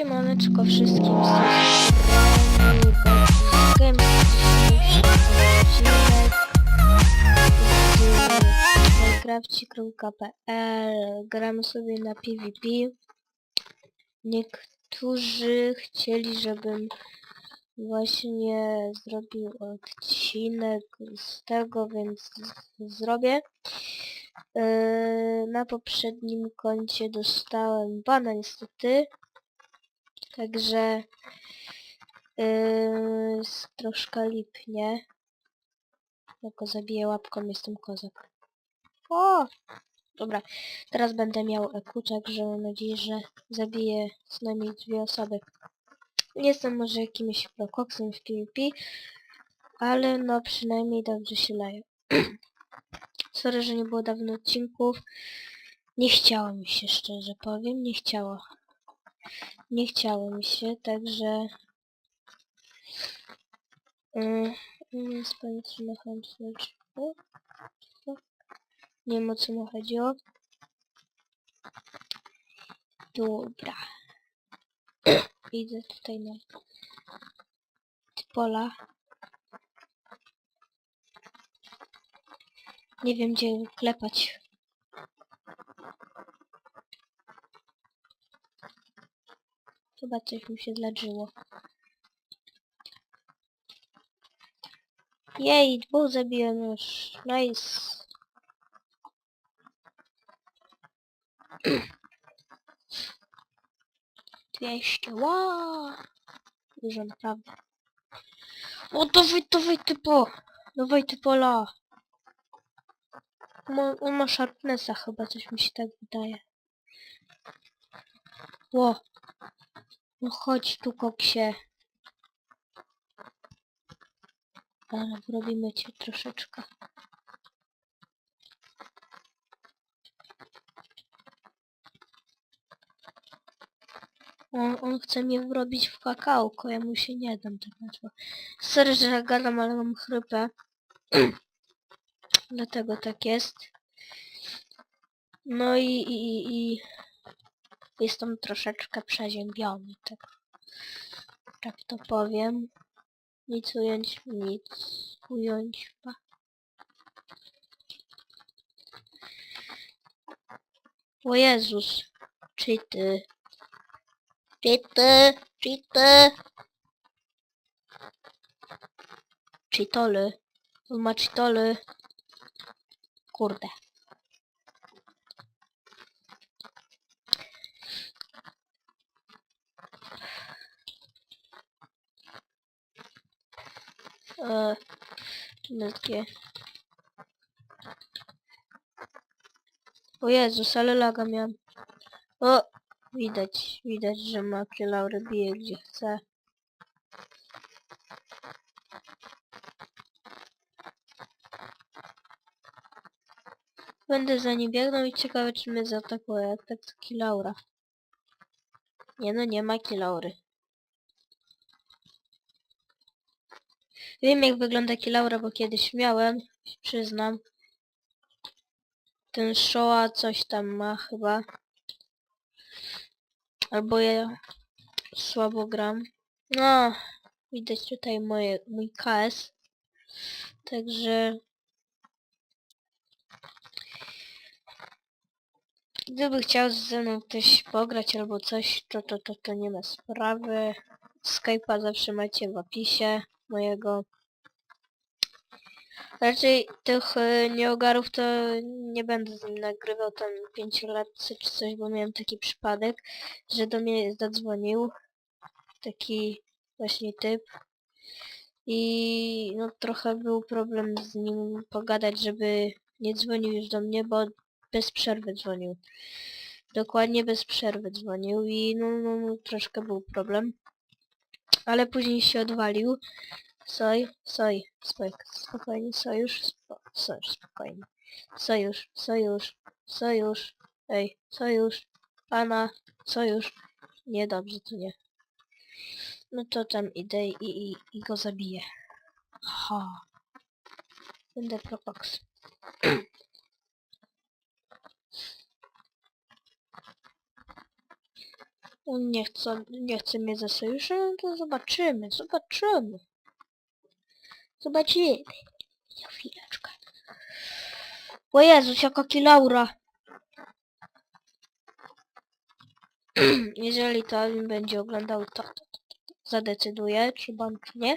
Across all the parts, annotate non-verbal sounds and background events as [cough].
Siemaneczko wszystkim minecrafci.pl Gramy sobie na PvP Niektórzy chcieli, żebym właśnie zrobił odcinek z tego, więc zrobię. Yy, na poprzednim koncie dostałem bana niestety. Także yy, troszkę lipnie. Jak go zabiję łapką, jestem kozak. O! Dobra, teraz będę miał EQ, także mam nadzieję, że zabiję co najmniej dwie osoby. Nie jestem może jakimś prokoksem w PvP, ale no przynajmniej dobrze się leje. [clears throat] Sorry, że nie było dawno odcinków. Nie chciało mi się, szczerze powiem, nie chciało. Nie chciało mi się, także... Yy, yy, Spanicy na chęć Nie wiem o co mu chodziło. Dobra. [clears throat] Idę tutaj na pola. Nie wiem gdzie klepać. Chyba coś mi się dlaczyło. Jej, dwóch zabiłem już. Nice. Dwieście, wow! Dużo naprawdę. O, dawaj, dawaj, typo! Dawaj, typola! Ma, on ma sharpnessa chyba, coś mi się tak wydaje. Ło! No chodź tu, koksie. Ale wrobimy cię troszeczkę. On, on chce mnie wrobić w kakałko, ja mu się nie dam tak łatwo. Sorry, że ja gadam, ale mam chrypę. [clears throat] Dlatego tak jest. No i, i, i jestem troszeczkę przeziębiony, tak, tak to powiem. Nic ująć, nic ująć. Pa. O Jezus, cheaty. Cheaty, cheaty. Cheatoly. On ma cheatoly. Kurde. Eee, takie. O Jezus, ale laga miałem. O! Widać, widać, że ma Laurę bije gdzie chce. Będę za nim biegnął i ciekawe czy mnie zaatakuje, jak tak to Kilaura. Nie no, nie ma Kilaury. Wiem jak wygląda Kilaura, bo kiedyś miałem, przyznam. Ten Shoa coś tam ma chyba. Albo ja słabo gram. No, widać tutaj moje, mój KS. Także... Gdyby chciał ze mną ktoś pograć albo coś, to to, to, to nie ma sprawy. Skype'a zawsze macie w opisie mojego. Raczej tych y, nieogarów to nie będę z nim nagrywał tam 5 lat czy coś, bo miałem taki przypadek, że do mnie zadzwonił taki właśnie typ i no trochę był problem z nim pogadać, żeby nie dzwonił już do mnie, bo bez przerwy dzwonił. Dokładnie bez przerwy dzwonił i no, no, no troszkę był problem. Ale później się odwalił. Soj, soj, spok spokojnie, sojusz, spo sojusz, spokojnie. Sojusz, sojusz, sojusz, ej, sojusz, pana, sojusz. Nie, dobrze, to nie. No to tam idę i, i, i go zabiję. Ha. Będę propoks. [clears throat] On nie chce, nie chce mnie za sojusze, no to zobaczymy, zobaczymy. Zobaczymy. Ja chwileczkę. O Jezus, jaka kilaura. [clears throat] Jeżeli to Alvin będzie oglądał, to, to, to, to zadecyduje, czy ban, czy nie.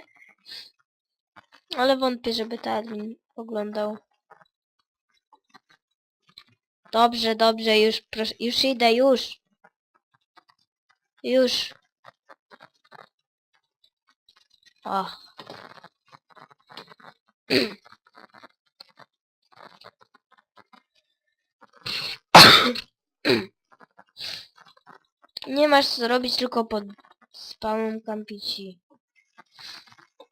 Ale wątpię, żeby to Alvin oglądał. Dobrze, dobrze, już, proszę, już idę, już. Już. O. [clears throat] Nie masz co robić, tylko pod spawnem kampici.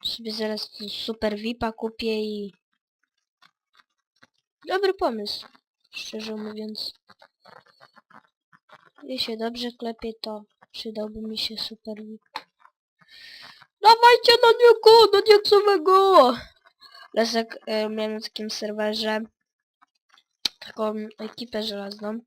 Sobie zaraz super VIPa kupię i... Dobry pomysł, szczerze mówiąc. Jeśli się dobrze klepie, to przydałby mi się super VIP. Dawajcie na niego, na nieksowego! Lesek e, miałem na takim serwerze taką ekipę żelazną.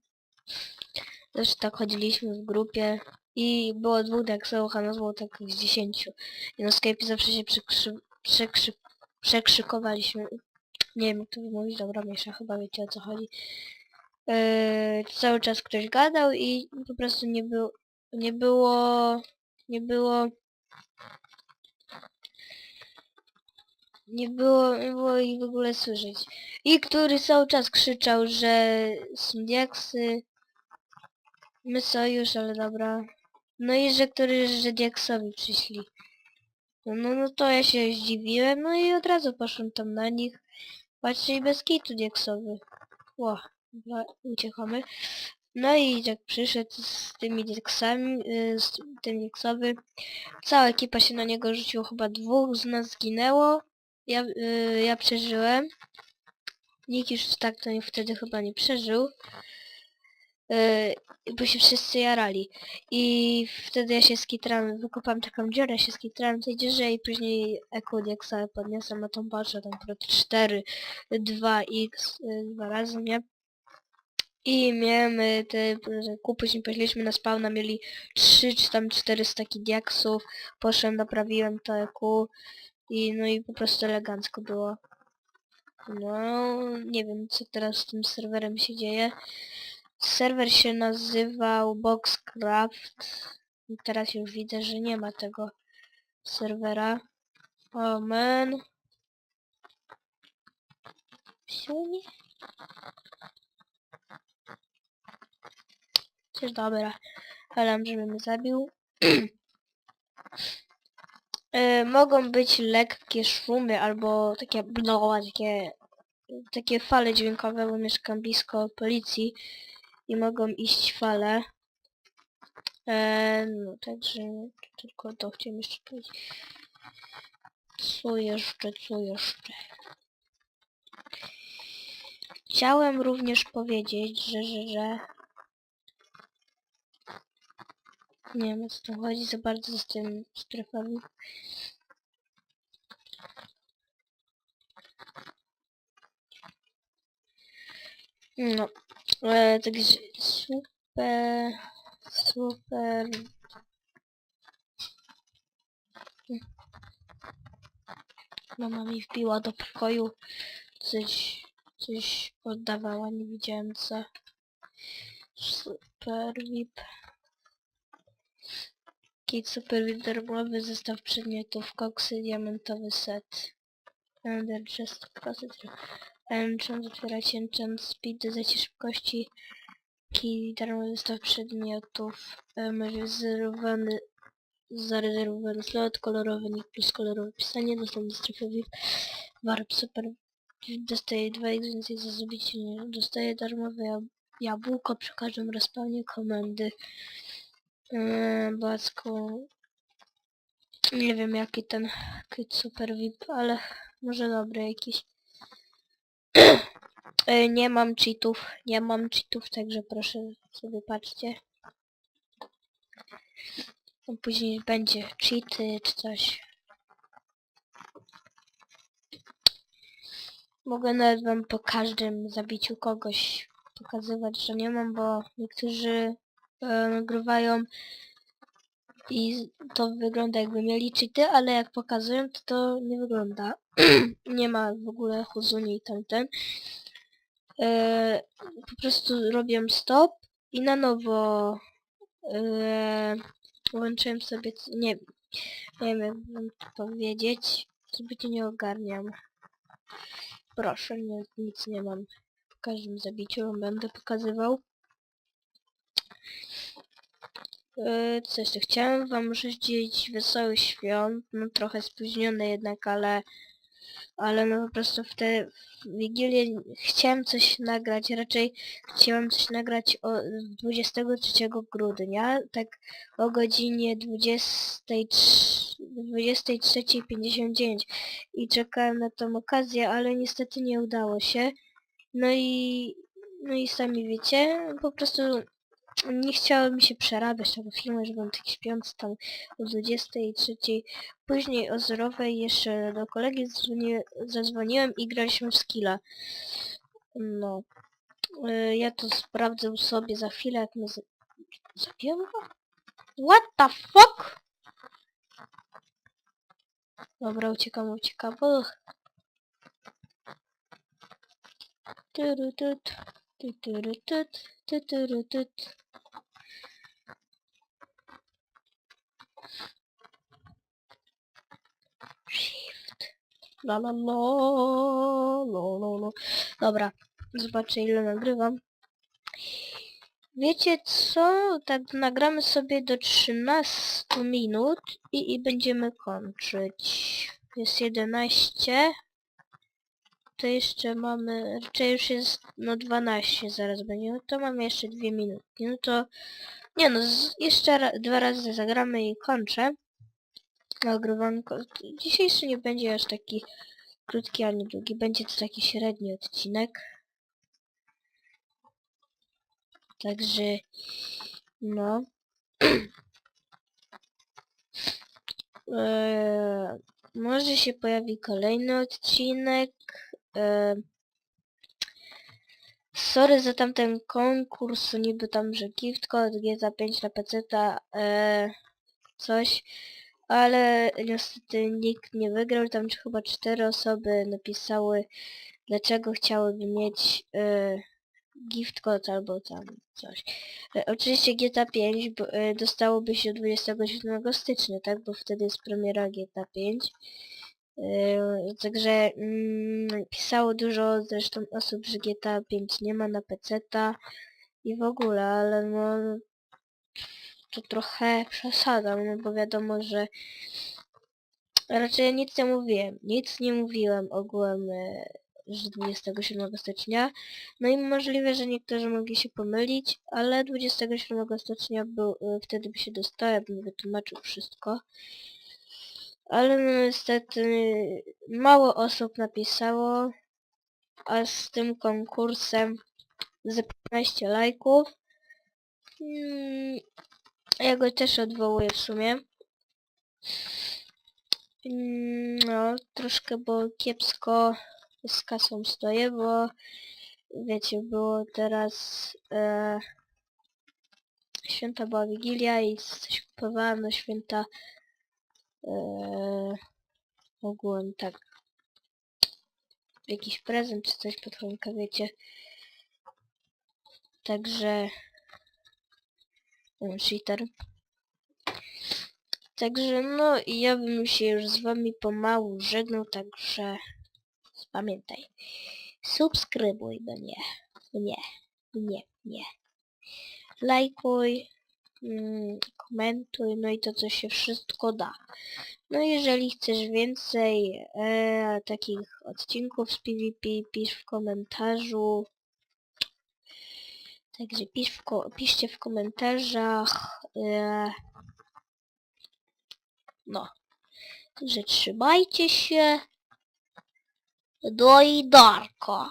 Też tak chodziliśmy w grupie i było dwóch deksowych, a nas było tak z dziesięciu. I na Skype zawsze się przekrzy, przekrzy, przekrzykowaliśmy. Nie wiem jak to wymówić, dobra, mniejsza, chyba wiecie o co chodzi. Yy, cały czas ktoś gadał i po prostu nie było, nie było, nie było, nie było, nie było ich w ogóle słyszeć. I który cały czas krzyczał, że są diaksy, my sojusz, ale dobra. No i że który, że diaksowi przyszli. No, no, no to ja się zdziwiłem, no i od razu poszłem tam na nich. Patrzcie i bez kitu diaksowy. Ło. Uciekamy. No i jak przyszedł z tymi diaksami, y, z tym diaksowy, cała ekipa się na niego rzuciło, chyba dwóch z nas zginęło. Ja, y, ja przeżyłem. Nikt już tak to wtedy chyba nie przeżył. Y, bo się wszyscy jarali. I wtedy ja się skitrałem, wykopałem taką dziurę, się skitrałem tej dziurze i później Echo Diaksa podniosłem na tą paczę, tam akurat 4, 2x, y, dwa razy, nie? I miałem y, te kupy, później poszliśmy na spawna, mieli 3 czy tam 4 staki diaksów, poszłem, naprawiłem to EQ i no i po prostu elegancko było. No, nie wiem co teraz z tym serwerem się dzieje. Serwer się nazywał Boxcraft. I teraz już widzę, że nie ma tego serwera. O man. Silnie? Coś dobra. Alarm, żeby mnie zabił. e, [clears throat] mogą być lekkie szumy albo takie no, takie, takie fale dźwiękowe, bo mieszkam blisko policji i mogą iść fale. E, no także tylko to chciałem jeszcze powiedzieć. Co jeszcze, co jeszcze? Chciałem również powiedzieć, że, że, że... Nie wiem o co tu chodzi za bardzo z tym strefami. No, e, także super, super. Mama mi wbiła do pokoju, coś, coś oddawała, nie widziałem co. Super VIP. Kit Super darmowy, zestaw przedmiotów, koksy, diamentowy set. Ender Chest, Positive. Enchant, otwierać Enchant, Speed, dodajcie szybkości. Key, darmowy zestaw przedmiotów. Rezerwowany, zarezerwowany slot, kolorowy nick plus kolorowe pisanie, dostępny strefy VIP. Warp Super dostaje 2x więcej za zabicie, nie dostaje darmowe jab jabłko przy każdym respawnie komendy. Yy, Backu. Nie wiem jaki ten kit super VIP, ale może dobry jakiś. Yy, [clears throat] nie mam cheatów, nie mam cheatów, także proszę sobie patrzcie. No, Później będzie cheaty czy coś. Mogę nawet wam po każdym zabiciu kogoś pokazywać, że nie mam, bo niektórzy e, nagrywają i to wygląda jakby mieli cheaty, ale jak pokazują to to nie wygląda. [clears throat] nie ma w ogóle Huzuni i tamten. E, po prostu robię stop i na nowo e, włączyłem sobie, nie, nie wiem jak mam to powiedzieć, zbyt nie ogarniam. Proszę, nie, nic nie mam. W każdym zabiciu wam będę pokazywał. Yy, co jeszcze? Chciałem wam życzyć wesołych świąt, no trochę spóźnione jednak, ale ale no po prostu w te Wigilię chciałem coś nagrać, raczej chciałem coś nagrać o 23 grudnia, tak o godzinie 23 23.59 i czekałem na tą okazję, ale niestety nie udało się. No i no i sami wiecie, po prostu nie chciało mi się przerabiać tego filmu, że byłem taki śpiący tam o 23. Później o zerowej jeszcze do kolegi zadzwoni, zadzwoniłem i graliśmy w skilla. No. Y, Ja to sprawdzę sobie za chwilę, jak my... Zabiłem? What the fuck? Dobra, uciekam, uciekam. Uch. Turutut, tuturutut, tuturutut. Shift. La la la, la la la. Dobra, zobaczę ile nagrywam. Wiecie co? Tak nagramy sobie do 13 minut i, i będziemy kończyć. Jest 11. To jeszcze mamy, raczej już jest no 12 zaraz będzie, no to mamy jeszcze 2 minutki. No to, nie no, z, jeszcze ra, dwa razy zagramy i kończę. Nagrywanko. Dzisiejszy nie będzie aż taki krótki ani długi, będzie to taki średni odcinek. Także, no. Eee, [clears throat] może się pojawi kolejny odcinek. Sorry za tamten konkurs, niby tam, że gift code GTA 5 na PC, eee, coś. Ale niestety nikt nie wygrał, tam chyba cztery osoby napisały, dlaczego chciałyby mieć e, gift code albo tam coś. E, oczywiście GTA 5 b- e, dostałoby się 27 stycznia, tak? Bo wtedy jest premiera GTA 5. E, także mm, pisało dużo zresztą osób, że GTA 5 nie ma na PC-ta i w ogóle, ale no to trochę przesada, no bo wiadomo, że raczej nic nie mówiłem, nic nie mówiłem ogółem, że 27 stycznia. No i możliwe, że niektórzy mogli się pomylić, ale 27 stycznia był, e, wtedy by się dostało, ja bym wytłumaczył wszystko. Ale no niestety mało osób napisało, a z tym konkursem z 15 lajków. Mm, ja go też odwołuję w sumie. Mm, No, troszkę bo kiepsko z kasą stoję, bo wiecie, było teraz e, święta była Wigilia i coś kupowałam na święta e, ogółem tak jakiś prezent czy coś pod choinkę, wiecie. Także um, cheater. Także no i ja bym się już z wami pomału żegnał, także pamiętaj. Subskrybuj mnie. Mnie. Mnie. Nie. Lajkuj. Mm, komentuj, no i to co się wszystko da. No jeżeli chcesz więcej e, takich odcinków z PvP, pisz w komentarzu. Także pisz w ko piszcie w komentarzach. E, no. Także trzymajcie się. Do i darko.